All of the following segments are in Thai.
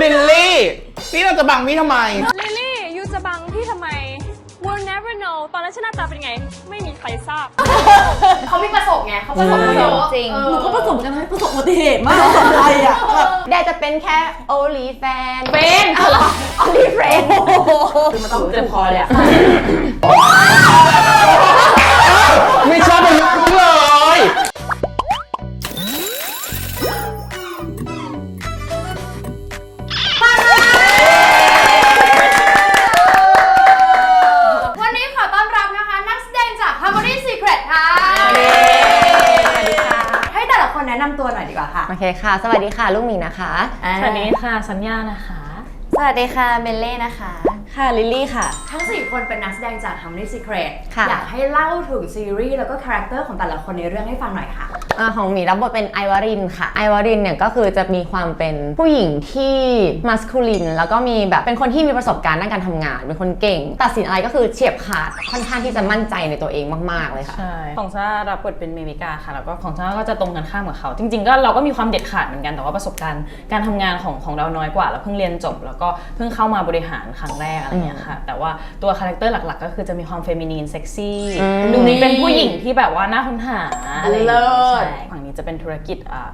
บิลลี่ นี่เราจะบังพี่ทำไม ลิลลี่ยูจะบังพี่ทำไม We'll never know ตอนนั้นฉันหน้าตาเป็นไง ไม่มีใครทราบ เขามีประสบไงเขาประสบมาเยอะจริงเออหนูก็ประสบกันนะประสบอุบัติเหตุมากอะไรอะแบบได้จะเป็นแค่โอลีแฟนเป็นเหรอโอลีเฟรนคือมันต้องเจ็บคอเลยอะ ไม่ชอบเป็นเลย โอเคค่ะ สวัสดีค่ะ ลูกหมีนะคะสวัสดีค่ะสัญญานะคะ สวัสดีค่ะเบลเล่นะคะ ค่ะลิลลี่ค่ะ ทั้ง 4 คนเป็นนักแสดงจาก Harmony Secret ค่ะ อยากให้เล่าถึงซีรีส์แล้วก็คาแรคเตอร์ของแต่ละคนในเรื่องให้ฟังหน่อยค่ะอ่า ของหมีรับบทเป็นไอวารินค่ะ ไอวารินเนี่ยก็คือจะมีความเป็นผู้หญิงที่มัสคูลิน แล้วก็มีแบบเป็นคนที่มีประสบการณ์ด้านการทำงาน เป็นคนเก่ง ตัดสินอะไรก็คือเฉียบขาด ค่อนข้างที่จะมั่นใจในตัวเองมาก ๆ เลยค่ะ ใช่ ของซ่ารับบทเป็นเมมิกาค่ะ แล้วก็ของซ่าก็จะตรงกันข้ามกับเขา จริง ๆ ก็เราก็มีความเด็ดขาดเหมือนกัน แต่ว่าประสบการณ์การทำงานของของเราน้อยกว่าแล้วเพิ่งเรียนจบ แล้วก็เพิ่งเข้ามาบริหารครั้งแรกอะไรอย่างเงี้ยค่ะ แต่ว่าตัวคาแรคเตอร์หลัก ๆ ก็คือจะมีความเฟมินีนเซ็กซี่อืมดูนี้เป็นผู้หญิงที่แบบว่าน่าค้นหาอะไรอย่างเงี้ยเลิศใช่ฝั่งนี้จะเป็นธุรกิจอ่า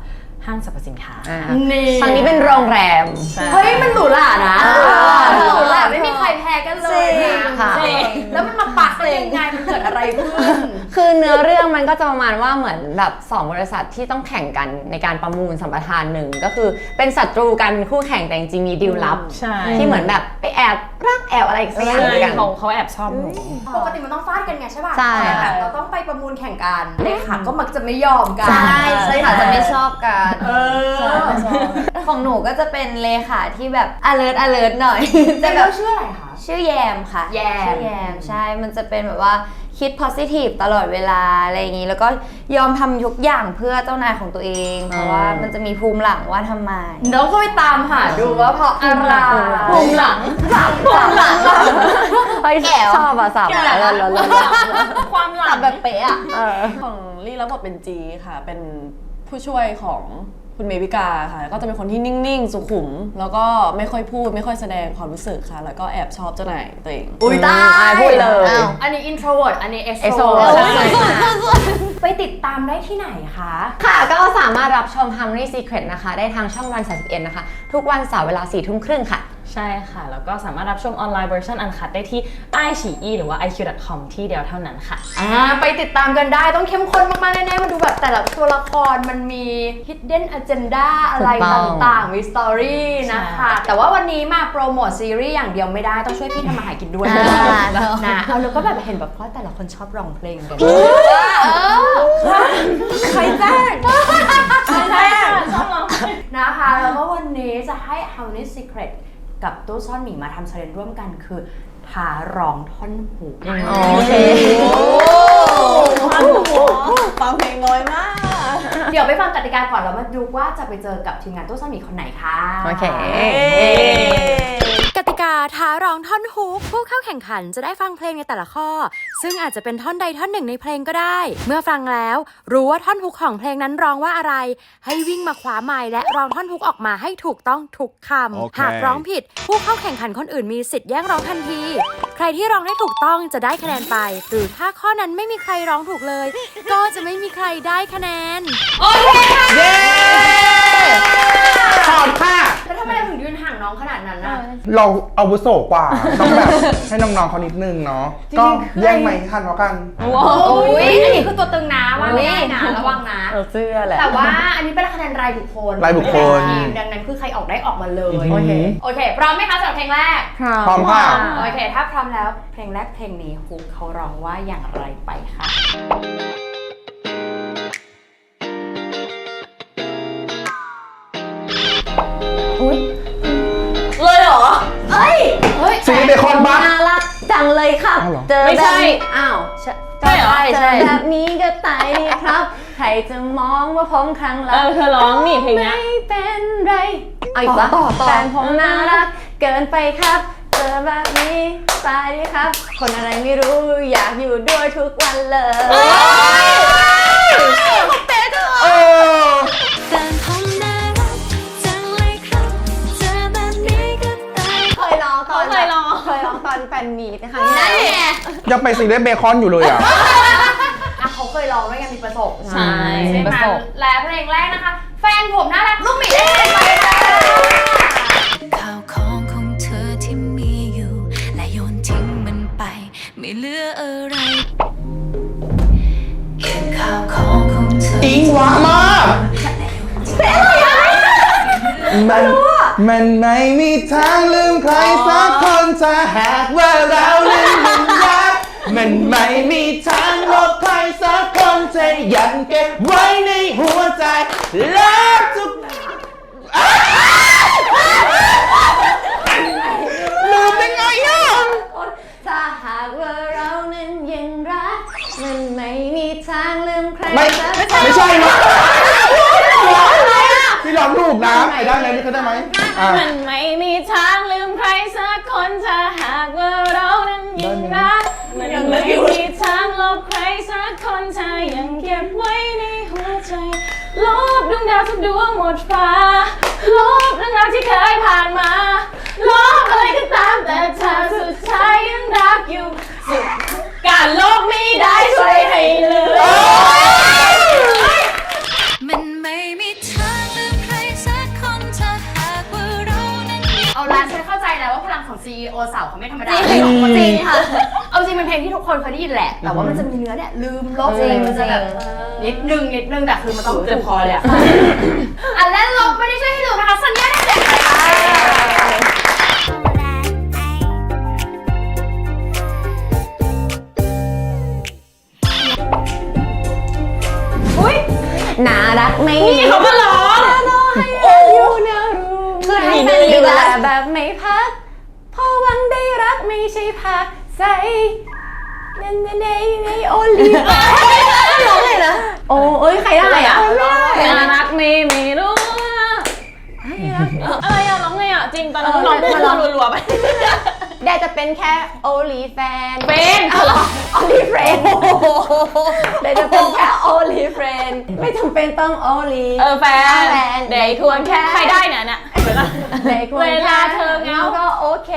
ห้างสรรพสินค้าอ่านี่ฝั่งนี้เป็นโรงแรมใช่เฮ้ยมันหรูหรานะอ่ามันหรูหราไม่มีใครแพ้กันเลยจริงนะค่ะ จริงแล้วมันมาปักกันยังไงมันเกิดอะไรขึ้น คือเนื้อเรื่องมันก็จะประมาณว่าเหมือนแบบสองบริษัทที่ต้องแข่งกันในการประมูลสัมปทานหนึ่งก็คือเป็นศัตรูกันเป็นคู่แข่งแต่จริงๆมีดีลลับ ใช่ที่เหมือนแบบไปแอบรักแอบอะไรสักอย่างใช่ด้วยกัน เขาเขาแอบชอบหนู ปกติมันต้องฟาดกันไงใช่ป่ะใช่แบบเราต้องไปประมูลแข่งกันเลขาก็มักจะไม่ยอมกัน ใช่ใช่ค่ะจะไม่ชอบกันเออของหนูก็จะเป็นเลขาที่แบบ alert alert หน่อย จะจะแบแบบบชื่ออะไรคะ ชื่อแยมค่ะแยม ชื่อแยมใช่ มันจะเป็นแบบว่าคิด positive ตลอดเวลาอะไรอย่างนี้ แล้วก็ยอมทำทุกอย่างเพื่อเจ้านายของตัวเอง เพราะว่ามันจะมีภูมิหลังว่าทำไม น้องก็ไปตามหาดูว่าเพราะอะไรภูมิหลัง ภูมิหลัง เฮ้ยชอบอะสับอะแล้วแล้วแล้วความหลัง แบบเป๊ะอะ ของลี่รับบทเป็นจีค่ะ เป็น ผู้ช่วยของคุณเมวิกาค่ะ ก็จะเป็นคนที่นิ่งๆ สุขุม แล้วก็ไม่ค่อยพูดไม่ค่อยแสดงความรู้สึกค่ะ แล้วก็แอบชอบเจ้านายตัวเองอุ้ยตายอะพูดเลย อ้าวอันนี้ introvert อันนี้ extrovert extrovert ใช่ค่ะไปติดตามได้ที่ไหนคะ ค่ะก็สามารถรับชม Harmony Secret นะคะ ได้ทางช่องวัน31นะคะ ทุกวันเสาร์เวลา4ทุ่มครึ่งค่ะ ใช่ค่ะ แล้วก็สามารถรับชมออนไลน์เวอร์ชันอันคัดได้ที่ i อ i หรือว่า iq.com ที่เดียวเท่านั้นค่ะ อ่าไปติดตามกันได้ต้องเข้มข้นมากๆแน่ๆมาดูแบบแต่ละตัวละครมันมี hidden agenda อะไรถูกต้องต่างๆ มีสตอรี่นะคะใช่แต่ว่าวันนี้มาโปรโมทซีรีส์อย่างเดียวไม่ได้ต้องช่วยพี่ทำมาหากินด้วยอ่า นะเอาแล้วก็แบบเห็นแบบว่าแต่ละคนชอบร้องเพลงกันใครแจ้งใช่ค่ะชอบร้อง นะคะแล้วก็วันนี้จะให้ Harmony Secret กับตู้ซ่อนหมีมาทำเชลเลนร่วมกันคือท้าร้องท่อนหูโอเคฟังเพลงน้อยมาก เดี๋ยวไปฟังกติกาก่อนแล้วมาดูว่าจะไปเจอกับทีมงานตู้ซ่อนหมีคนไหนค่ะ โอเค กติกาท้าร้องท่อนฮุกผู้เข้าแข่งขันจะได้ฟังเพลงในแต่ละข้อ ซึ่งอาจจะเป็นท่อนใดท่อนหนึ่งในเพลงก็ได้ เมื่อฟังแล้ว รู้ว่าท่อนฮุกของเพลงนั้นร้องว่าอะไร ให้วิ่งมาคว้าไม้และร้องท่อนฮุกออกมาให้ถูกต้องทุกคำหากร้องผิด ผู้เข้าแข่งขันคนอื่นมีสิทธิ์แย่งร้องทันที ใครที่ร้องได้ถูกต้องจะได้คะแนนไป หรือถ้าข้อนั้นไม่มีใครร้องถูกเลย ก็จะไม่มีใครได้คะแนนเย้ข อบค่ะแล้วทำไมเราถึงยืนห่างน้องขนาดนั้นน่ะ เราอาวุโสกว่าต้องแบบให้น้องๆเขานิดนึงเนาะก็แย่งไหมค์ทันเพราะกัน โอ้ยอันนี้คือตัวตึงนะว่าไม่ได้นะระวังนะเสื้อแหละ แต่ว่าอันนี้เป็นคะแนนรายบุคคลรายบุคคลทีมดังนั้นคือใครออกได้ออกมาเลย โอเค โอเค พร้อมไหมคะสำหรับเพลงแรก พร้อมค่ะ โอเค ถ้าพร้อมแล้วเพลงแรกเพลงนี้ฮุกเขาร้องว่าอย่างไรไปค่ะ เลยเหรอเฮ้ยซีรีส์เบคอนปะน่ารักจังเลยครับอ้าวเหรอ เจอไม่แบใช่บนี้อ้าวใช่ใช่เหรอเจอแบบนี้ก็ตายดีครับ ใครจะมองว่าผมครั้งเอรักอเธอร้องนี่เพลงเนี้ย ไม่เป็นไรเอาอีกปะแฟนผมน่ารักเกินไปครับ เจอแบบนี้ตายดีครับ คนอะไรไม่รู้อยากอยู่ด้วยทุกวันเลย เออ นมีตนะคะนั่นไงยังไปซีเรียสเบคอนอยู่เลยอะ อะเขาเคยร้องด้วยกันมีประสบใช่ ใช่ไหประมสบและเพลงแรกนะคะ แฟนผมน่ารักลูกหมีได้ไปค่ะข้าวของของเธอที่มีอยู่ และโยนทิ้งมันไป ไม่เหลืออะไรเก็บข้าวของของเธออิงวะมาก มัน มันไม่มีทางลืมใครสักคนถ้าหากว่าเราลืมมันรักมันไม่มีทางลบใครสักคนจะยังเก็บไว้ในหัวใจและทุกอ้าวลืมได้ไงอะถ้าหากว่าเรานั้นยังรัก มันไม่มีทางลืมใครไม่สักไม่ใช่นะพี่ร้องถูกนะได้ไหมพี่เขาได้ไหมอะ มันไม่มีทางลืมใครสักคนถ้าหากว่าเรานั้นยังรักมันไม่มีทางลบใครสักคนถ้ายังเก็บไว้ในหัวใจลบดวงดาวทุกดวงหมดฟ้าลบเรื่องราวที่เคยผ่านมาลบอะไรก็ตามแต่เธอสุดท้ายยังรักอยู่ เขาไม่ธรรมดาจริงจริงค่ะ เอาจริงเป็นเพลงที่ทุกคนเคยได้ยินแหละ แต่ว่ามันจะมีเนื้อเนี่ยลืมลบจริงมันจะแบบจริงนิดนึงนิดนึงแต่คือมันต้องเจ็บคอเลยอะอันแรกลบไม่ได้ช่วยให้ลืมนะคะสัญญาได้แจกไปค่ะน่ารักไหมนี่เขาก็ร้องโอ้น่ารู้คือให้แฟนดูแลแบบ ใช่พักใส่ในในในในโอลิฟร้องเลยนะโอ้เอ้ยใครได้อะน่ารักไม่ไม่รู้อะไรอะร้องไงอะจริงตอนนั้นร้องพูดรัวๆไป ได้จะเป็นแค่โอลิแฟนเป็นโอลิเฟรนได้จะเป็นแค่โอลิเฟรนไม่จำเป็นต้องโอลิเออแฟนแฟนเด็กควรแค่ใครได้เนี่ยเนี่ยในควรเวลาเธอเหงาก็โอเค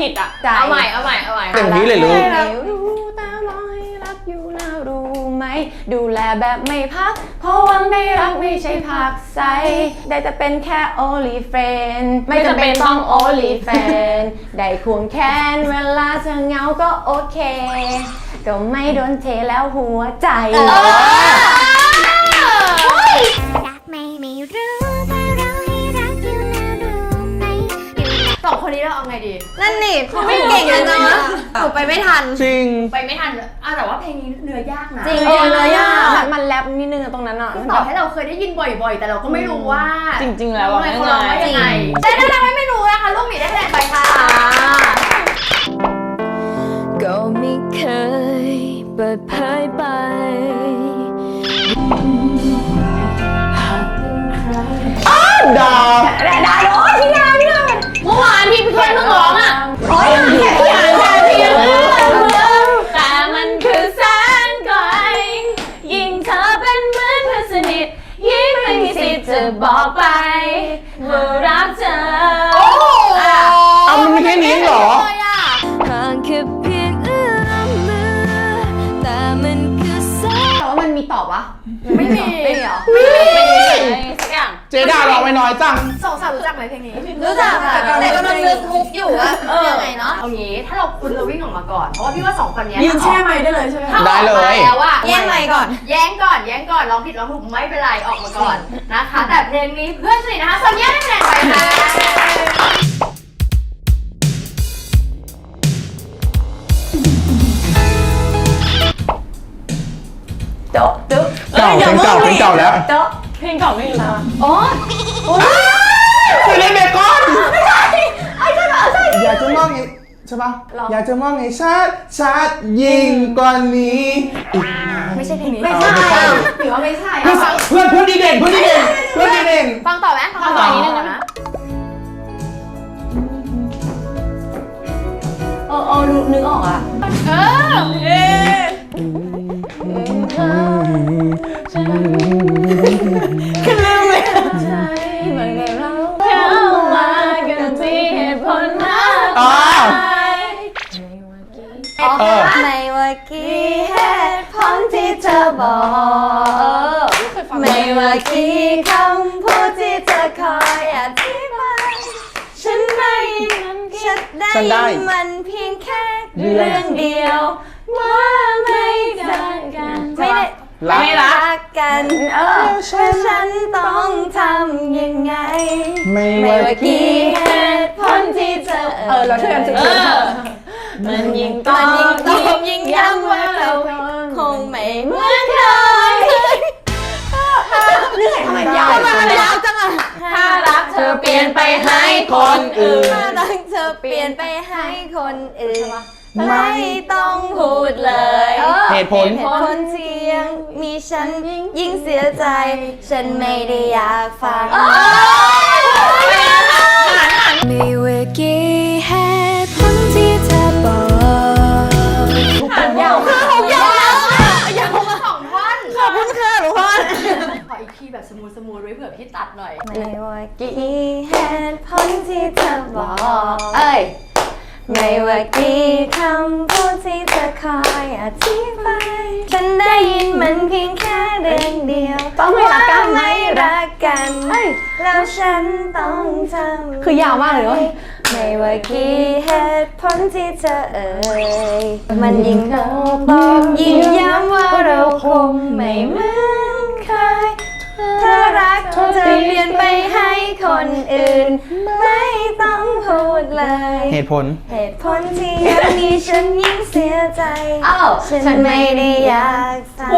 ผิดอะใจเอาใหม่เอาใหม่เอาใหม่เต็มที่เลยลูก ดูแลแบบไม่พัก เพราะหวังได้รักไม่ใช่พักใสได้จะเป็นแค่โอลิเฟนไม่จำเป็นต้องโอลิแฟนได้ควงแค้นเวลาเธอเหงาก็โอเค ก็ไม่โดนเทแล้วหัวใจ รักไม่ไม่รู้แต่เราให้รักอยู่นะรู้ไหม สองคนนี้เราเอาไงดี นั่นนี่เขาไม่เก่งกันจังวะหนูไปไม่ทัน จริง ไปไม่ทันอะแต่ว่าเพลงนี้เนื้อยากนะจริงเออเลยอะเออมันมันแรปนิดนึงอะตรงนั้นอะคือต่อให้เราเคยได้ยินบ่อยๆ แต่เราก็ไม่รู้ว่าจริงๆแล้วน้องเนยเขาร้องว่ายังไงใช่ถ้าเราไม่ ต่ว่ามันมีตอบวะไม่มีไม่มีเหรอสักอย่างเจดาร้องไว้น้อยจัง สองสาวรู้จักไหมเพลงนี้ รู้จักค่ะแต่กำลังนึกทุกอยู่ว่ายังไงเนาะเอางี้ถ้าเราคุณเราวิ่งออกมาก่อนเพราะว่าพี่ว่าสองคนเนี้ยยืนแช่ไม้ได้เลยใช่ไหมถ้าออกได้เลยมาแล้วอะแย่งไมค์ก่อน แย่งก่อนแย่งก่อนร้องผิดร้องถูกไม่เป็นไรออกมาก่อนนะคะ แต่เพลงนี้เพื่อนสนิทนะคะสัญญาได้คะแนนไปค่ะ โจ๊ะจุ๊บเก่าเป็นเก่าเป็นเก่าแล้วโจ๊ะเพลงเก่าไม่รู้โอ้ยซีเรียสเบคอนอยากจะมองไงใช่ปะอยากจะมองไงชัดชัดยิ่งกว่านี้อีกนานไม่ใช่เพลงนี้ไม่ใช่อะหรือว่าไม่ใช่เพื่อนเพื่อนเพื่อนดีเด่นเพื่อนดีเด่นเพื่อนดีเด่นฟังต่อไหมฟังต่อนิดนึงนะเออเออรู้นึกออกอะเออ คือเรื่ใช่เหมือนเราเข้ามากัมีเหตุผลมากอ๋อ มายเออ ไม่ว่ากี่เหตุผลที่เธอบอก ไม่ว่ากี่คำพูดที่เธอคอยอธิบายฉันไม่ฉันนได้ได้ ยินมันเพียงแค่เรื่องเดียว ว่าไม่รักกันไม่ได้รักไม่รักกันเออฉันต้องทำยังไง ไม่ไม่ว่าว่ากี่กี่เหตุผลที่เธอเออเราช่วยกันจุดมันยิ่งมันยิ่งต้องยิ่งย้ำว่าเราคงไม่เหมือนเคยเหนื่อยทำไมยาวมายาวจังอะถ้ารักเธอเปลี่ยนไปให้คนอื่นถ้ารักเธอเปลี่ยนไปให้คนอื่น ไม่ต้องพูดเลยเหตุผล เหตุผลที่ยังมีฉันยิ่งเสียใจ ฉันไม่ได้อยากฟังไม่ว่ากี่เหตุผลที่เธอบอก ยาวค่ะผมยาวยาวมาสองท่อนขอบคุณค่ะทุกคนขออีกทีแบบสมูทสมูทไว้เผื่อพี่ตัดหน่อย ไม่ว่ากี่เหตุผลที่เธอบอก เอ้ย ไม่ว่ากี่คำพูดที่เธอคอยอธิบายฉันได้ยินมันเพียงแค่เรื่องเดียวต้องไม่รักกันว่าไม่รักกันแล้วฉันต้องทำคือยาวมากเลยเว้ย ไม่ว่ากี่เหตุผลที่เธอเอ่ยมันยิ่งบอกยิ่งย้ำว่าเราคงไม่เหมือนเคย ถ้ารักเธอเปลี่ยนไปให้คนอื่น ไม่ต้องพูดเลย เหตุผล เหตุผลที่ยังมีฉันยิ่งเสียใจ อ้าวฉันไม่ได้อยากฟัง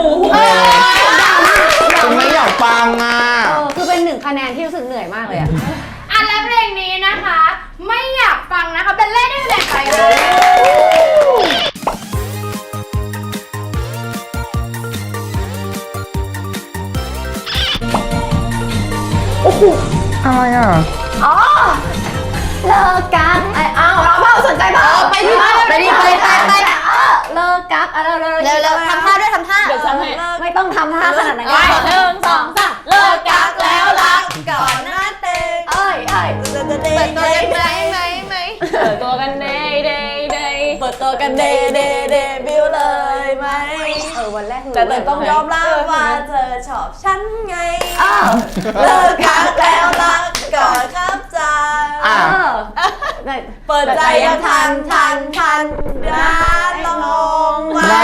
ฉันไม่อยากฟังอะ เออคือเป็นหนึ่งคะแนนที่รู้สึกเหนื่อยมากเลยอะอะ กกักอะไรเร็วเร็วเร็วทำท่าด้วยทำท่า เดี๋ยวทำให้ ไม่ต้องทำท่าขนาดนั้นไปก็ได้หนึ่งสองสามเลิกกักแล้วรักก่อนหน้าเตงเอ้ยเอ้ยเปิดตัวกันไหมไหมไหมเปิดตัวกันเดย์เดย์เดย์เปิดตัวกันเดเดเดบิวเลยไหมเออวันแรกรู้แต่เธอต้องยอมรับว่าเธอชอบฉันไงเลิกคักแล้วรักก่อนครับใจอะเออ ได้เปิดใจยังทันทันทันได้ลองไหมไหม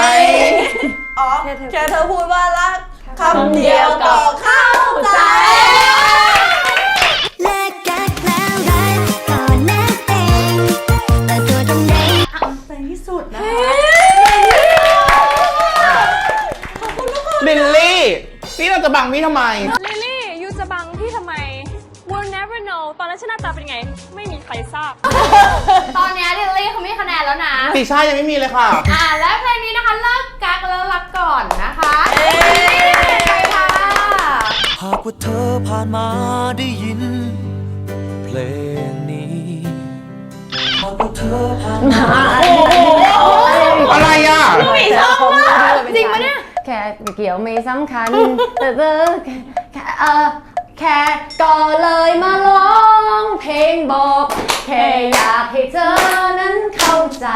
อ๋อแค่เธอพูดว่ารักคำเดียวก็เข้าใจเลิกกักแล้วรักก่อนนะเองแต่ตัวกันเองลิลลี่ นี่เราจะบังพี่ทำไม นนั้นฉันหน้าตาเป็นไง ไม่มีใครทราบ ตอนนี้ลิลลี่เขาไม่คะแนนแล้วนะ ติช่ายังไม่มีเลยค่ะ อ่าและเพลงนี้นะคะเลิกกักแล้วรักก่อนนะคะไปค่ะหากว่าเธอผ่านมาได้ยิน เพลงนี้หากว่าเธอผ่านมาอะไรอะ จริงปะเนี่ย แค่เกี่ยวไม่สำคัญ แต่เธอแค่เออ แค่ก็เลยมาร้องเพลงบอก แค่อยากให้เธอนั้นเข้าใจ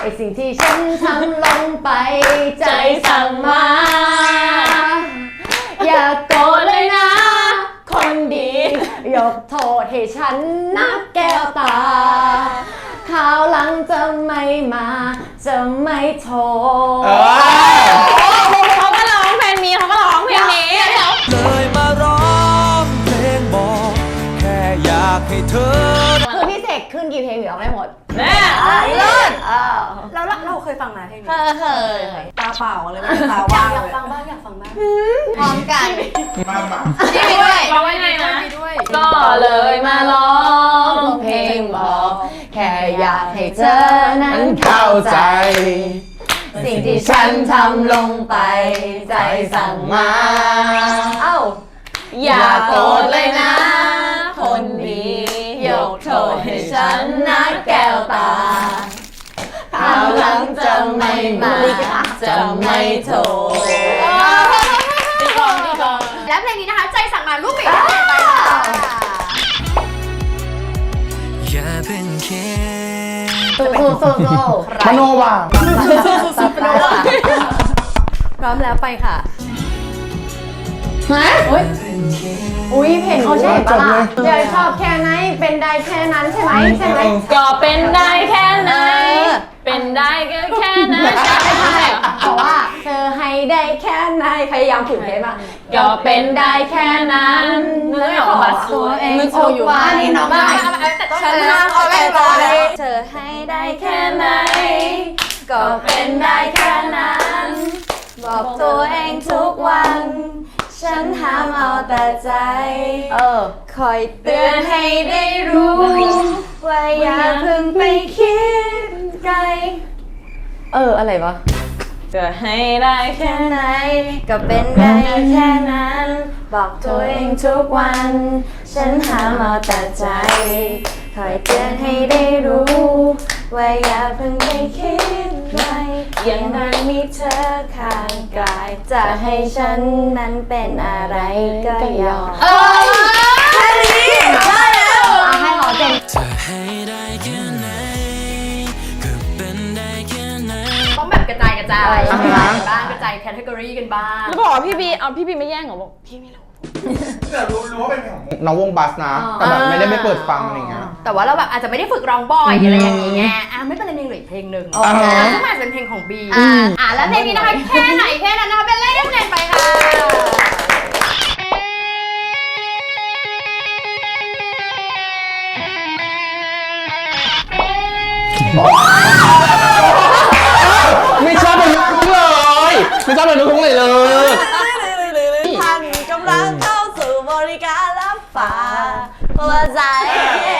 ไอสิ่งที่ฉันทำลงไป ใจสั่งมา อย่าโกรธเลยนะ คนดี ยกโทษให้ฉันนับแก้วตาคราวหลังจะไม่มา จะไม่โทร เธอ คือพี่เสกขึ้นกี่เพลงหรือเอาไม่หมดแม่เลิศแล้วเราเคยฟังนะเพลงนี้เคยตาเปล่าเลยไม่ตาอยาว่ากงอยากเลยฟังบ้างอยากฟังบ้างพร้อมกันมามานี่มีด้วยร้องว่าไงนะมีด้วยก็เลยมาร้องเพลงบอกแค่อยากให้เธอนั้นเข้าใจ สิ่งที่ฉันทำลงไป ใจสั่งมา เอ้าอย่าโกรธเลยนะคนดียกโทษ ให้ฉันนะแก้วตาคราวหลังจะไม่มาจะไม่โทรตีกลองตีกลองและเพลงนี้นะคะ ใจสั่งมาลูกหมีได้คะแนนไปค่ะอย่าเพิ่งแค่สู้สู้สู้สู้มโนว่าพร้อมแล้วไปค่ะ ฮะอุ้ยเพลงเขาใช่ปะล่ะเดี๋ยวชอบแค่ไหนเป็นได้แค่นั้นใช่ไหมใช่ไหมก็เป็นได้แค่ไหนเออเป็นได้ก็แค่นั้นไม่ใช่ไม่ใช่เหรอเพราะว่าเธอให้ได้แค่ไหนพยายามฝึกเพลงมาก็เป็นได้แค่นั้นเนื้อออกมาสวยนึกเอาอยู่ว่านี่น้องมาได้เอาเอาแต่ต้องฉันเออห้ามเอาแม่ต่อเลยเธอให้ได้แค่ไหนก็เป็นได้แค่นั้น บอกตัวเองทุกวัน ฉันห้ามเอาแต่ใจ เออ คอยเตือนให้ได้รู้ ว่าอย่าเพิ่งไปคิดไกล เออ อะไรวะ จะให้ได้แค่แค่ไหน ก็เป็นได้แค่นั้น บอกตัวเองทุกวัน ฉันห้ามเอาแต่ใจ คอยเตือนให้ได้รู้ ว่าอย่าเพิ่งไปคิด ไกลยังนั้นมีเธอข้างกาย จะให้ฉันนั้นเป็นอะไรก็ยอมเออแค่นี้ได้แล้วเอาให้หอเจนจะให้ได้แค่ไหนก็เป็นได้แค่นั้นต้องแบบกระจายกระจายอ่าฮะกระจายกันบ้างกระจายแคตตากรีกันบ้างแล้วบอกว่าพี่บีเอาพี่บีไม่แย่งเหรอบอกพี่ไม่รู้แต่รู้รู้ว่าเป็นเพลงของน้องวงบัสนะ แต่แบบไม่ได้ไปเปิดฟังอะไรเงี้ยแต่ว่าเราแบบอาจจะไม่ได้ฝึกร้องบ่อยอะไรอย่างนี้ไงอะไม่เป็นไรยัง เหลืออีกเพลงหนึ่งอ่าฮะซึ่งอาจจะเป็นเพลงของบีอ่าแล้วเพลงนี้นะคะแค่ไหนแค่นั้นนะคะเป็นเล่ได้คะแนนไปค่ะไม่ชอบเป็นลูกทุ่งเลยไม่ชอบเป็นลูกทุ่งเลยเลยท่านกำลังเข้าสู่บริการรับฝากหัวใจเร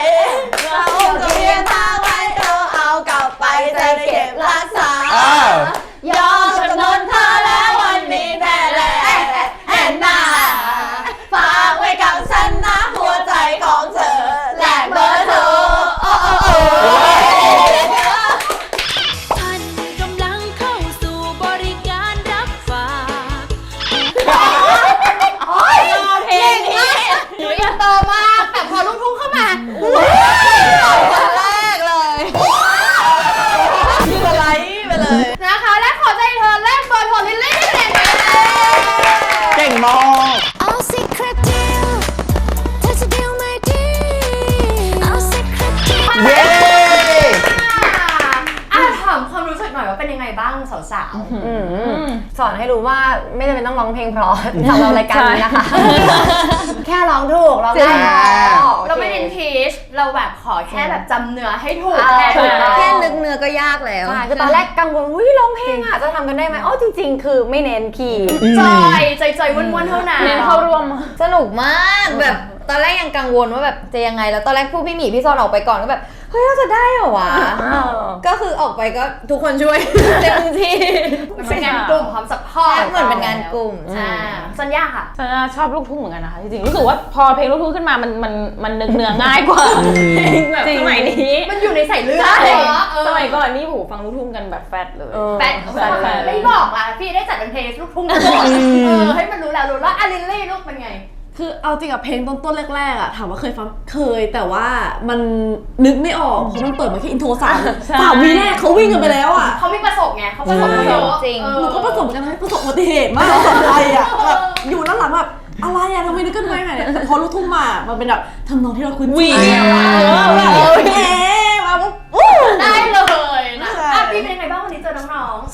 สาวอืมสอนให้รู้ว่าไม่จำเป็นต้องร้องเพลงเพราะสำหรับรายการนี้นะคะ แค่ร้องถูกร้องได้ๆเราไม่เน้นพีชเราแบบขอแค่แบบจำเนื้อให้ถูกแค่นั้นแค่นึกเนื้อก็ยากแล้วใช่คือตอนแรกกังวลวิร้องเพลงอะจะทำกันได้ไหมอ๋อจริง ๆ คือไม่เน้นคีย์จอยจอยจอยๆวนๆเท่านั้นเน้นเข้าร่วมสนุกมากแบบ ตอนแรกยังกังวลว่าแบบจะยังไง แล้วตอนแรกพวกพี่หมีพี่ซอนออกไปก่อนก็แบบ เฮ้ยเราจะได้เหรอวะ ก็คือออกไปก็ทุกคนช่วย เต็มที่มันเป็นงานกลุ่มพร้อมซัพพอร์ตเหมือนเป็นงานกลุ่มอ่าสัญญาค่ะฉันชอบลูกทุ่งเหมือนกันนะคะจริงๆรู้สึกว่าพอเพลงลูกทุ่งขึ้นมามันมันมันนึกเนื้อง่ายกว่าเพลงแบบสมัยนี้มันอยู่ในสายเลือดใช่เหรอเออสมัยก่อนนี่หูฟังลูกทุ่งกันแบบแฟตเลยแฟนแฟนแฟนไม่บอกล่ะพี่ได้จัดเป็นเพลงลูกทุ่งทั้งหมดเออให้มันรู้แล้วรู้แล้วอาริลลี่ลูกเป็นไง คือเอาจริงกับเพลงต้นๆแรกๆอะถามว่าเคยฟังเคย แต่ว่ามันนึกไม่ออกเพราะมันเปิดมาแค่อินโทรสามสามวีแรกเขาวิ่งกันไปแล้วอะเขามีประสบไงเขาประสบมาเยอะจริง เออหนูก็ประสบเหมือนกันนะประสบอุบัติเหตุมากอะไรอะแบบอยู่ด้านหลังแบบอะไรอะทำไมนึกขึ้นไม่ได้เนี่ยแต่พอลูกทุ่งมามันเป็นแบบทำนองที่เราคุ้นวีชินเออแบบโอเ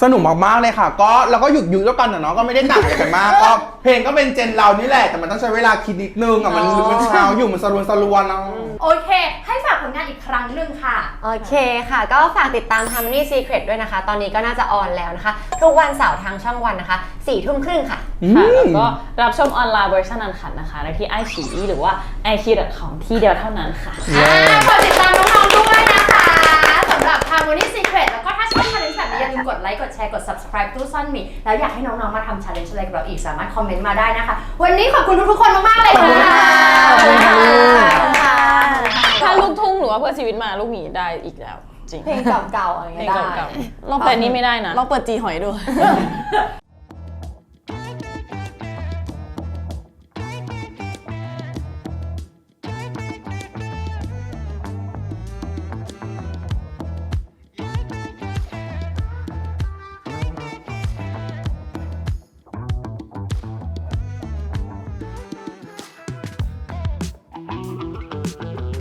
สนุกมากๆเลยค่ะ ก็เราก็หยุดยุแล้วกันอะเนาะก็ไม่ได้ต่างอะไรกันมากก็เพลงก็เป็นเจนเรานี่แหละ แต่มันต้องใช้เวลาคิดนิดนึงอะมันมันเช้าอยู่มันสรวนสรวนเนาะๆโอเค ให้ฝากผลงานอีกครั้งหนึ่งค่ะ โอเคค่ะ ก็ฝากติดตาม Harmony Secret ด้วยนะคะ ตอนนี้ก็น่าจะออนแล้วนะคะ ทุกวันเสาร์ทางช่องวันนะคะสี่ทุ่มครึ่งค่ะ ค่ะแล้วก็รับชมออนไลน์เวอร์ชันอันคัดนะคะได้ที่ไอชีหรือว่า i q com ที่เดียวเท่านั้นค่ะ อ่าฝากติดตามน้องๆด้วยนะคะสำหรับ Harmony Secret แล้วก็ถ้าชอบ challenge แบบนี้อย่าลืมกดไลค์ กดแชร์ กด subscribe ตู้ซ่อนหมีแล้วอยากให้น้องๆ มาทำ challenge อะไรกับเราอีกสามารถคอมเมนต์มาได้นะคะ วันนี้ขอบคุณทุกๆ คนมากๆ เลยค่ะขอบคุณค่ะถ้าลูกทุ่งหรือว่าเพื่อชีวิตมาลูกหมีได้อีกแล้ว จริงเพลงเก่าๆอะไรเพลเงี้งยได้ เก่าๆแต่อันนี้ไม่ได้นะ ลองเปิดจีหอยดู